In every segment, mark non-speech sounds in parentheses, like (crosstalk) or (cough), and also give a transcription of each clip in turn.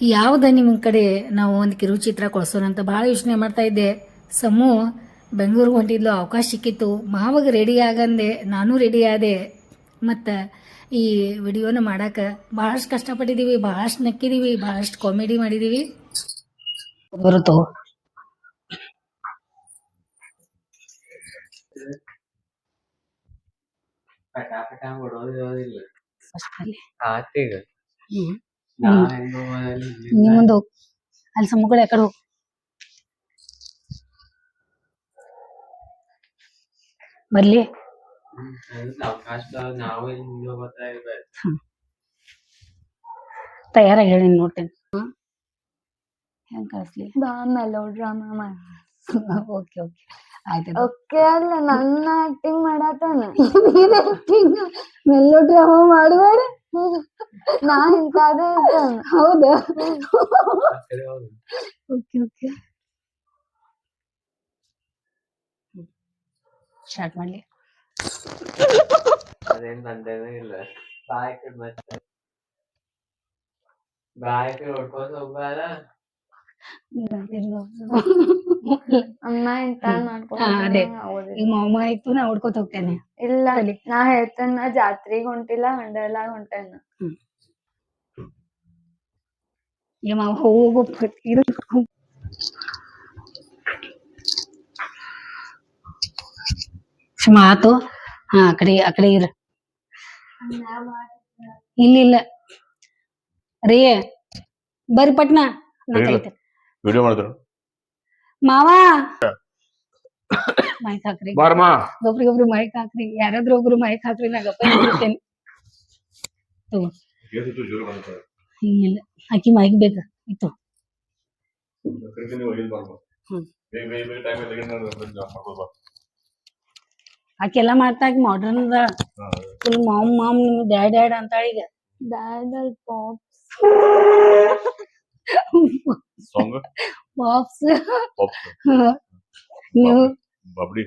ಯಾವ್ದ ನಿಮ್ಮ ಕಡೆ ನಾವು ಒಂದು ಕಿರುಚಿತ್ರ ಕೊಡ್ಸೋಣ ಅಂತ ಭಾಳ ಯೋಚನೆ ಮಾಡ್ತಾ ಇದ್ದೆ. ಸಮು ಬೆಂಗಳೂರಿಗೆ ಹೊಂಟಿದ್ಲು ಅವಕಾಶ ಸಿಕ್ಕಿತ್ತು. ಮಾವಾಗ ರೆಡಿ ಆಗಂದೆ ನಾನು ರೆಡಿ ಆದೆ. ಮತ್ತು ಈ ವಿಡಿಯೋನ ಮಾಡಕ್ಕೆ ಭಾಳಷ್ಟು ಕಷ್ಟಪಟ್ಟಿದ್ದೀವಿ ಭಾಳಷ್ಟು ನಕ್ಕಿದ್ದೀವಿ ಭಾಳಷ್ಟು ಕಾಮಿಡಿ ಮಾಡಿದ್ದೀವಿ ಬರುತ್ತೋ ಅಲ್ಲಿ ಆತೀಗ ಹ್ಞೂ ನಾ ಹೆಂಗೋ ಅಲ್ಲಿ ನೀ ಮುಂದೆ ಹೋಗ್ ಅಲ್ಲಿ ಸಮುಗಳ ಯಾಕಡೆ ಹೋಗ್ ಬರ್ಲಿ ಅವಕಾಶದಾಗ ನಾವು ಇಲ್ಲಿ ಮುಂದೆ ಹೋಗ್ತಾ ಇರ್ಬೇಕು ತಯಾರಾಗಿ ಹೇಳಿ ನೋಡ್ತೇನೆ ಹೆಂಗ್ ಕಳಿಸ್ಲಿ ಬಾ ಮೆಲೋ ಡ್ರಾಮಾ ಓಕೆ ಓಕೆ ಆಯ್ತು ಓಕೆ ಅಲ್ಲ ನನ್ನ ಆಕ್ಟಿಂಗ್ ಆಕ್ಟಿಂಗ್ ಮೆಲ್ಲೋ ಡ್ರಾಮಾ ಮಾಡಬೇಡ ನಾ ಇಂತಾದ ಹೌದಾ? Okay okay. ಸ್ಟಾರ್ಟ್ ಮಾಡ್ಲಿ. ಅದೇನ್ ಬಂದೇನೂ ಇಲ್ಲ. ಬಾಯ್ ಕಡೆ ಮತ್ತೆ. ಬಾಯ್ ಕಡೆ ಹೊಡ್ಕೊಂಡ್ ಹೋಗ್ಬಾರ? ಅಮ್ಮ ಇಂತ ಅದೇ. ಈಗ ಮಾಮ ಆಯ್ತು ನಾ ಹುಡ್ಕೋತ ಹೋಗ್ತೇನೆ. ಇಲ್ಲ. ನಾ ಹೇಳ್ತೇನೆ ನಾ ಜಾತ್ರೆಗೆ ಹೊಂಟಿಲ್ಲ ಹಂಡೆಲ್ಲ ಹೊಂಟೇನ. ಈ ಮಾವ ಹೋಗು ಮಾತು ಹಾ ಆ ಕಡೆ ಆ ಕಡೆ ಇರು. ಇಲ್ಲ ಇಲ್ಲ ರೀ ಬರ್ರಿ ಪಟ್ನಾ. ನಾ. ವಿಡಿಯೋ ಮಾಡಿದ್ರು ಮಾವ! ಮೈಕ್ ಹಾಕ್ರಿ. ಬಾರಮ್ಮ. ಒಬ್ರಿಗೊಬ್ರು ಮೈಕ್ ಹಾಕ್ರಿ. ಯಾರಾದ್ರೂ ಒಬ್ರು ಮೈಕ್ ಹಾಕ್ರಿ ನಾ ಗಪ್ಪ ಇರ್ತೇನೆ ತಗೋ. ಇಲ್ಲ ಆಕಿ ಮೈಕ್ ಬೇಕ. ಇತ್ತು. ಆಕೆಲ್ಲ ಆಕಿ ಎಲ್ಲಾ ಮಾಡ್ತಾ ಆಕಿ ಮಾಡ್ರನ್ ಅದ. ಫುಲ್ ಮಾಮ್ ಮಾಮ್ ನಿಮ್ ಡ್ಯಾಡ್ ಡ್ಯಾಡ್ ಅಂತಾಳ ಈಗ. Dad pops pop song pops ನೀವು ಬಬ್ಡಿ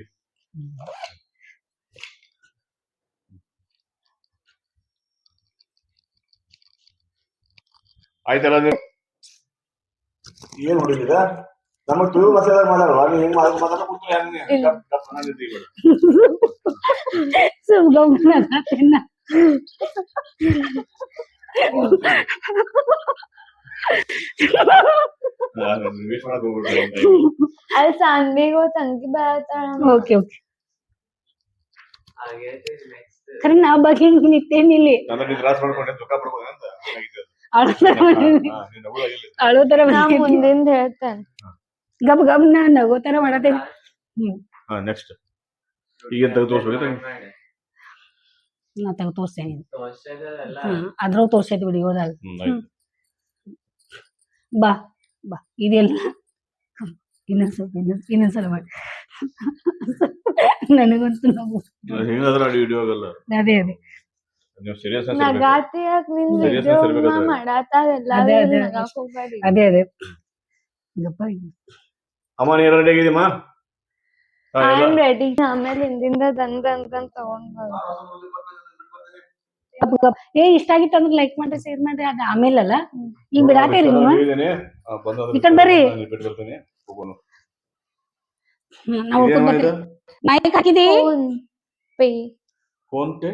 ಆಯ್ತಲ್ಲ ನೀವು ಏನ್ ಹೊಡಿಲಿದ ನಮಗ್ ತುಳು ಮಸಾಲ ಮಾತಾಡುವ ನೀ ಹೆಂಗ್ ಮಾತಾಡ್ ಮಾತಾಡ ಕೂತ್ರೆ ಹೆಂಗ್ ಅನ್ನೋದಿತ್ತು ಈಗ. ಸುಮ್ ಗಮ್ಮನ ಆಗತ್ತೇನ. ನಾನು wish ಮಾಡಕ್ ಹೋಗ್ಬಿಟ್ಟೆ ಅಂತ. ಅಲ್ಲಿ ಸಾನ್ವಿಗೂ ತಂಗಿ ಬರತ್ತಾಳ ಓಕೆ ಓಕೆ ಆಗೈತಿ ನೆಕ್ಸ್ಟ್ ಖರೆ ನಾ ಬಗ್ಗೆ ನಿಂತೇನಿ ಇಲ್ಲಿ ನನ್ನ ನೀನ್ ತ್ರಾಸ್ ಮಾಡ್ಕೊಂಡೆ ದುಃಖ ಪಡ್ಬೋದು ಅಂತ ಹಂಗಾಗಿತ್ತು ಅದು. ಅಳೋ ತರ ಬಂದೀನಿ. ಹಾ, ನೀನ್ ನಗುವಾಗಿಲ್ಲ. ಅಳೋ ತರ ನಾ ಬಂದೀನಿ. ಮುಂದಿಂದ ಹೇಳ್ತೇನೆ ಗಬ್ ಗಬ್ ನಾ ನಗೋ ತರ ಮಾಡತ್ತೇನಿ ಹ್ಮ್ ಹಾ ನೆಕ್ಸ್ಟ್ ಈಗೇನ್ ತೆಗೆದು ತೋರಿಸ್ಬೇಕು ನಾ ತೆಗ್ದು ತೋರ್ಸ್ತೇನೆ ತೋರ್ಸೋದಲ್ಲ ಹ್ಮ್ ಅದ್ರಾಗ ತೋರ್ಸೈತಿ ವಿಡಿಯೋದಾಗ ಹ್ಮ್ ಆಯ್ತು ಬಾ ಬಾ ಇದೆಲ್ಲ. ಇನ್ನೊಂದ್ ಸ್ವಲ್ಪ ಇನ್ನೊಂದ್ ಇನ್ನೊಂದ್ಸಲ ಮಾಡಿ. ನನಗಂತೂ ನಗು. ಹೆಂಗಾದ್ರ ವಿಡಿಯೋ ಆಗಲ್ಲ. ಅದೇ ಅದೇ. ನೀವು ಸೀರಿಯಸ್ ನಿನ್ ಇರ್ಬೇಕಾದ್ರೆ. ಎಲ್ಲ ಅದೇ, ಅದೇ. ಎಲ್ಲಾರು ಹೋಗ್ಬೇಡಿ. ಅದೇ ಅದೇ. ಗಪ್ಪ ಅಮ್ಮ ನೀ ರೆಡಿ ಆಗಿದೀಮಾ ಹಾ, ಐ ಆಮ್ ರೆಡಿ ಆಮೇಲೆ ಹಿಂದಿಂದ ದಂದ್ ದಂದ್ ತಗೊಂಡ್ ಬರ್ ಗಪ್ ಗಪ್ ಏ ಇಷ್ಟ ಆಗಿತ್ತು ಅಂದ್ರೆ ಲೈಕ್ ಮಾಡ್ರಿ ಶೇರ್ ಮಾಡ್ರಿ ಅದ ಆಮೇಲೆ ಅಲ್ಲ ಈಗ ಬಿಡಾತೇರಿ ನೀವು ಈ ಕಡೆ ಬರ್ರಿ. ನಾವ್ ಹಾಕಿದಿ? PhonePe. PhonePe?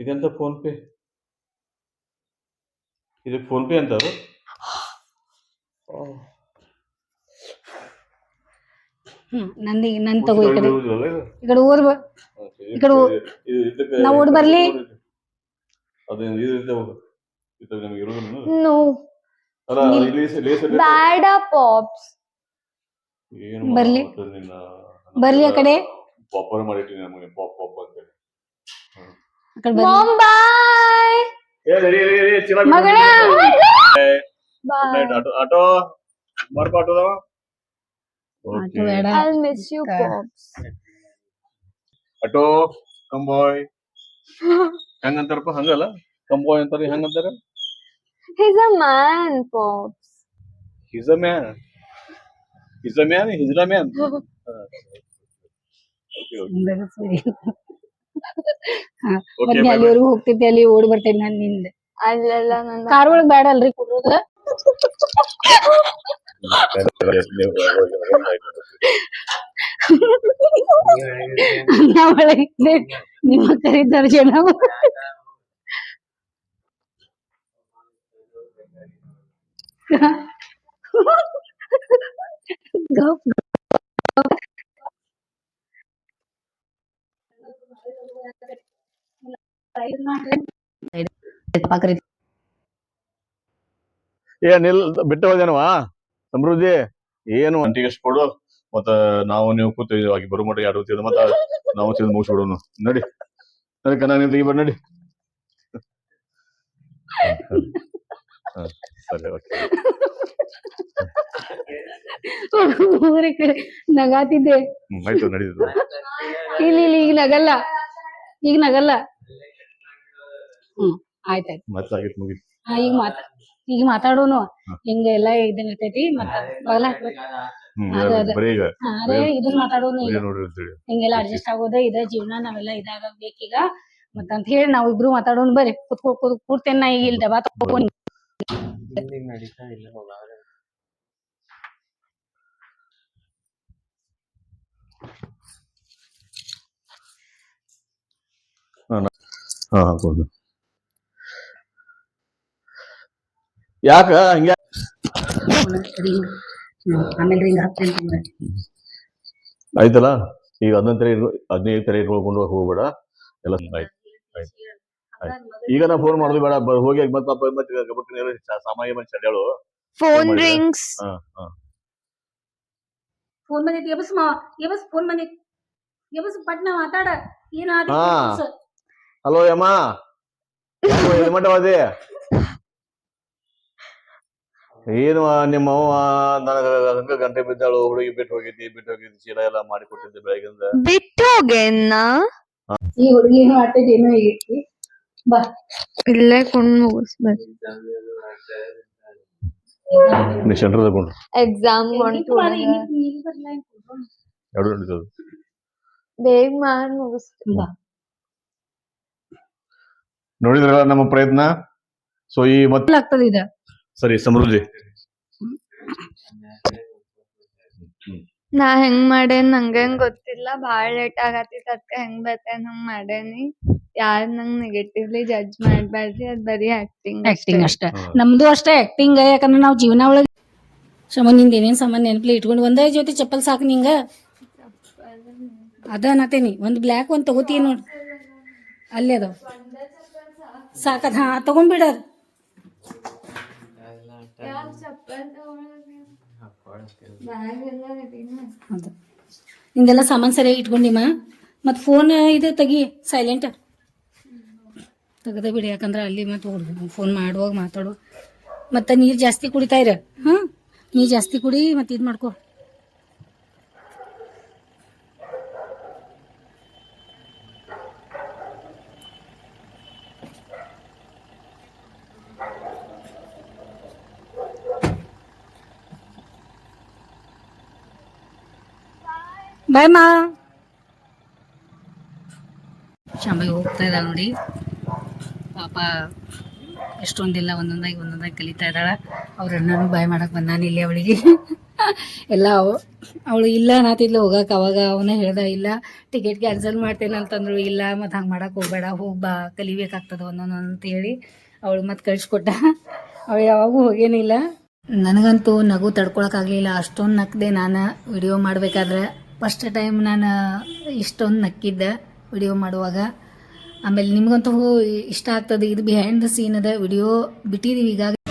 ಇದೆಂತ ಫೋನ್ ಪೇ? ಇದು ಫೋನ್ ಪೇ ಅಂತ ಅದು ಹ್ಮ್ ನಂದಿ ನನ್ ತಗೋ ಈ ಕಡೆ? ಈ ಕಡೆ ಊರ್ ಬಾ ಈ ಕಡೆ ಇದು- ಇದು ಇದಕ್ಕೆ- ನಾವ್ ಓಡ್ ಬರ್ಲಿ? ಅದು ಇದು ಇದೆ ಹೋಗು. ಇದು ನಮಗೆ ಇರುವುದಿಲ್ಲ ನೋ ಅಲ್ಲ ನೀ- ಇಲ್ಲಿ ಲೇಸ್ ಇದೆ. ಬ್ಯಾಡ ಪಾಪ್ಸ್. ಏನು ಬರ್ಲಿ? ನಿನ್ನ ಬರ್ಲಿ ಆ ಕಡೆ. ಪಾಪರ್ ಮಾಡಿಟ್ಟಿನಿ ನಮಗೆ ಪಾಪ್ ಪಾಪ್ ಅಂತ ಹೇಳಿ. ಆ ಕಡೆ ಬರ್ಲಿ. ಮಾಮ್ ಬಾಯ್ ಏ ರೆಡಿ ರೆಡಿ ಚೀಲ ಬಿಡು. ಮಗಳ! Auto auto. ಬರ್ಪ ಆಟೋದವ? ಐ ಮಿಸ್ ಯು ಕ- ಪಾಪ್ಸ್ ಆಟೋ ಕಂಬಾಯ್ ಹೆಂಗಂತಾರಪ್ಪ? ಹಂಗಲ್ಲ? ಕಂಬಾಯ್ ಅಂತಾರೆ ಹೆಂಗಂತಾರ? He's a man, Pops. He's a man he's a man he's a man ಅಂದಾಗ ಸರಿ ಹಾ ಓಕೆ ಮತ್ತೆ ಅಲ್ಲಿವರೆಗೂ ಹೋಗ್ತೈತಿ ಅಲ್ಲಿ ಓಡಿ ಬರ್ತೇನೆ ನಾನು ನಿಂದ. ಅಲ್ಲಲ್ಲ ನಾನು ಕಾರ್ ಒಳಗ್ ಬೇಡ ಅಲ್ರಿ ಕುಡ್ರೋದು? (laughs) ನಾ ಒಳಗಿದ್ದೆ ನಿಮ್ಮ ಕರೀತಾರ ಜನ ಗಪ್ ಏ ನಿಲ್ ಬಿಟ್ಟು ಹೋದೇನವಾ ಸಮೃದ್ಧಿ ಏನು? ಅಂಟಿಗೆ ಎಷ್ಟು ಕೊಡು? ಮತ್ತ ನಾವು ನೀವು ಕೂತೀವಿ ಆಗಿ ಬರೋ ಮಟ್ಟಿಗೆ ಎರಡು ತಿಂದು ಮತ್ತ ನಾವು ತಿಂದು ಮುಗಿಸ್ಬಿಡೋನು ನಡಿ. ನಡಿ ಕನ್ನ ನೀವು ತೆಗಿಬೇಡ ನಡಿ. ಸರಿ ಓಕೆ. ಕಡೆ ನಗಾತಿದ್ದೆ. ಆಯ್ತು ನಡೀತು ಇಲ್ಲ ಇಲ್ಲ ಈಗ ನಗಲ್ಲ. ಈಗ ನಗಲ್ಲ. ಹ್ಮ್ ಆಯ್ತಾಯ್ತು. ಮತ್ತೆ ಆಗಿತ್ತು ಮುಗೀತು. ಈಗ ಮಾತ ಈಗ ಮಾತಾಡೋನು. ಹಿಂಗ ಎಲ್ಲಾ ಇದನ್ ಇರ್ತೈತಿ ಮತ್ತ ಬಗಲ ಅದೇ, ಇದನ್ ಮಾತಾಡೋನು ಹಿಂಗೆಲ್ಲ ಅಡ್ಜಸ್ಟ್ ಆಗೋದ ಇದ. ಜೀವನ ನಾವೆಲ್ಲ ಇದಾಗಬೇಕೀಗ ಮತ್ತಂತ ಹೇಳಿ ನಾವ್ ಇಬ್ರು ಮಾತಾಡೋಣ ಬರ್ರಿ. ಕುತ್ಕೋ ಕೂತ್ ಕೂರ್ತೇನೆ ನಾ ಈಗ ಇಲ್ಲಿ ಡಬಾ ತಗೊಂಡ್ ಹಾ ಹಾ ಹಾಕೋದು ಯಾಕ? ಹಂಗ್ಯಾ ಆಮೇಲೆ ಹಿಂಗ ಹಾಕ್ತೇನೆ ಆಯ್ತಲ್ಲ? ಈಗ ಅದನ್ನ ತರ ಹದಿನೈದು ತರ ಇಟ್ಕೊಂಡು ಹೋಗ್ಬೇಡ. ಎಲ್ಲ ಆಯ್ತು ಈಗ ನಾ ಫೋನ್ ಮಾಡೋದು ಬೇಡ. ಹೋಗಿ ಮತ್ತೆ ಮತ್ತೆ ಸಾಮಾನ್ಯ ಮಂದಿ ಚಡ್ಯಾಳು ಫೋನ್? ರಿಂಗ್ಸ್ ಫೋನ್ ಬಂದೈತಿ ಎಬಸ್ ಮಾ ಎಬಸ್ ಫೋನ್ ಬಂದೈತಿ ಎಬಸ್ ಪಟ್ನ ಮಾತಾಡ. ಏನಾದ ಹಾ. ಹಲೋ ಯಮ್ಮ. ಮಟ್ಟವಾದಿ ಏನು ನಿಮ್ಮ ಅವ್ವ ನನಗ ಹಂಗ ಗಂಟೆ ಬಿದ್ದಾಳು ಹುಡುಗಿ ಬಿಟ್ಟು ಹೋಗಿದ್ದಿ ಬಿಟ್ಟು ಹೋಗಿದ್ದಿ ಚೀಲ ಎಲ್ಲ ಮಾಡಿ ಕೊಟ್ಟಿದ್ದೆ ಬೆಳಗಿಂದ. ಬಿಟ್ಟು ಹೋಗೇನ? ಈ ಹುಡುಗಿ ಏನು ಮಾಡ್ತೈತಿ ಬಾ. ಇಲ್ಲೇ ಕೊಂಡು ಮುಗಿಸ್ಬೇಕು. ನೀ ಸೆಂಟ್ರ್ ತಗೊಂಡು ಎಕ್ಸಾಮ್ ಹೊಂಟು ಎರಡು ನಡೀತದ ಬೇಗ ಮಾಡಿ ಬಾ ನೋಡಿದ್ರಲ್ಲ ನಮ್ಮ ಪ್ರಯತ್ನ? ಸೊ ಈ ಮತ್ತೆ ಆಗ್ತದೆ ಇದ ಸರಿ ಸಮೃದ್ಧಿ. ನಾ ಹೆಂಗ್ ಮಾಡೇನ್ ನಂಗೇನ್ ಗೊತ್ತಿಲ್ಲ ಬಾಳ ಲೇಟ್ ಆಗತ್ತಿತ್ ಅದ್ಕ ಹೆಂಗ್ ಬರ್ತೇನ್ ಹಂಗ್ ಮಾಡೇನಿ. ಯಾರ್ ನಂಗ್ ನೆಗೆಟಿವ್ಲಿ ಜಡ್ಜ್ ಮಾಡ್ಬ್ಯಾಡ್ರಿ ಅದ್ ಬರೀ ಆಕ್ಟಿಂಗ್ ಆಕ್ಟಿಂಗ್ ಅಷ್ಟೇ. ನಮ್ದು ಅಷ್ಟೇ ಆಕ್ಟಿಂಗ್ ಯಾಕಂದ್ರೆ ನಾವು ಜೀವನ ಒಳಗೆ ಶಮ ನಿಂದ ಏನೇನ್ ಸಾಮಾನ್ ನೆನಪಲ್ಲಿ ಇಟ್ಕೊಂಡು ಒಂದೇ ಜೊತೆ ಚಪ್ಪಲ್ ಸಾಕು ನಿಂಗ? ಅದ ಅನ್ನತೇನಿ. ಒಂದ್ ಬ್ಲ್ಯಾಕ್ ಒಂದ್ ತಗೋತೀನಿ ನೋಡ್. ಅಲ್ಲೇ ಅದಾವ. ಸಾಕದ ಹಾ ತಗೊಂಡ್ಬಿಡದ್ ಹೌದು. ನಿಂದೆಲ್ಲ ಸಾಮಾನ್ ಸರಿಯಾಗಿ ಇಟ್ಕೊಂಡಿಮ್ಮ ಮತ್ತು ಫೋನ್ ಇದು ತೆಗಿ ಸೈಲೆಂಟ್ ತೆಗೆದ ಬಿಡಿ, ಯಾಕಂದ್ರೆ ಅಲ್ಲಿ ಮತ್ತೆ ಫೋನ್ ಮಾಡುವಾಗ ಮಾತಾಡು. ಮತ್ತು ನೀರು ಜಾಸ್ತಿ ಕುಡಿತಾ ಇರ? ಹಾಂ ನೀರು ಜಾಸ್ತಿ ಕುಡಿ ಮತ್ತು ಇದು ಮಾಡ್ಕೊ. ಬಾಯ್ ಮಾ ಶಾಂಬಾಗಿ ಹೋಗ್ತಾ ಇದ್ದಾಳೆ ನೋಡಿ. ಪಾಪ ಎಷ್ಟೊಂದಿಲ್ಲ ಒಂದೊಂದಾಗಿ ಒಂದೊಂದಾಗಿ ಕಲಿತಾ ಇದ್ದಾಳೆ. ಅವ್ರ ಅಣ್ಣನೂ ಬಾಯ್ ಮಾಡಕ್ಕೆ ಬಂದಾನ ಇಲ್ಲಿ ಅವಳಿಗೆ. ಎಲ್ಲ ಅವಳು ಇಲ್ಲ, ನಾತಿದ್ಲು ಹೋಗಕ್ಕೆ ಅವಾಗ ಅವನೇ ಹೇಳ್ದ, ಇಲ್ಲ ಟಿಕೆಟ್ ಕ್ಯಾನ್ಸಲ್ ಮಾಡ್ತೇನೆ ಅಂತಂದ್ರು, ಇಲ್ಲ, ಮತ್ತು ಹಂಗೆ ಮಾಡಕ್ಕೆ ಹೋಗ್ಬೇಡ, ಹೋಗಿ ಬಾ, ಕಲಿಬೇಕಾಗ್ತದ ಒಂದೊಂದು ಅಂತ ಹೇಳಿ ಅವಳು ಮತ್ತೆ ಕಳಿಸ್ಕೊಟ್ಟ. ಅವಳು ಯಾವಾಗೂ ಹೋಗೇನಿಲ್ಲ. ನನಗಂತೂ ನಗು ತಡ್ಕೊಳಕ್ಕಾಗಲಿಲ್ಲ ಅಷ್ಟೊಂದು ನಕ್ದೆ ನಾನು ವಿಡಿಯೋ ಮಾಡಬೇಕಾದ್ರೆ ಫಸ್ಟ್ ಟೈಮ್ ನಾನು ಇಷ್ಟೊಂದು ನಕ್ಕಿದ್ದೆ ವಿಡಿಯೋ ಮಾಡುವಾಗ. ಆಮೇಲೆ ನಿಮಗಂತೂ ಇಷ್ಟ ಆಗ್ತದೆ, ಇದು ಬಿಹೈಂಡ್ ದ ಸೀನ್ ಅದ ವಿಡಿಯೋ ಬಿಟ್ಟಿದ್ದೀವಿ ಈಗಾಗಲೇ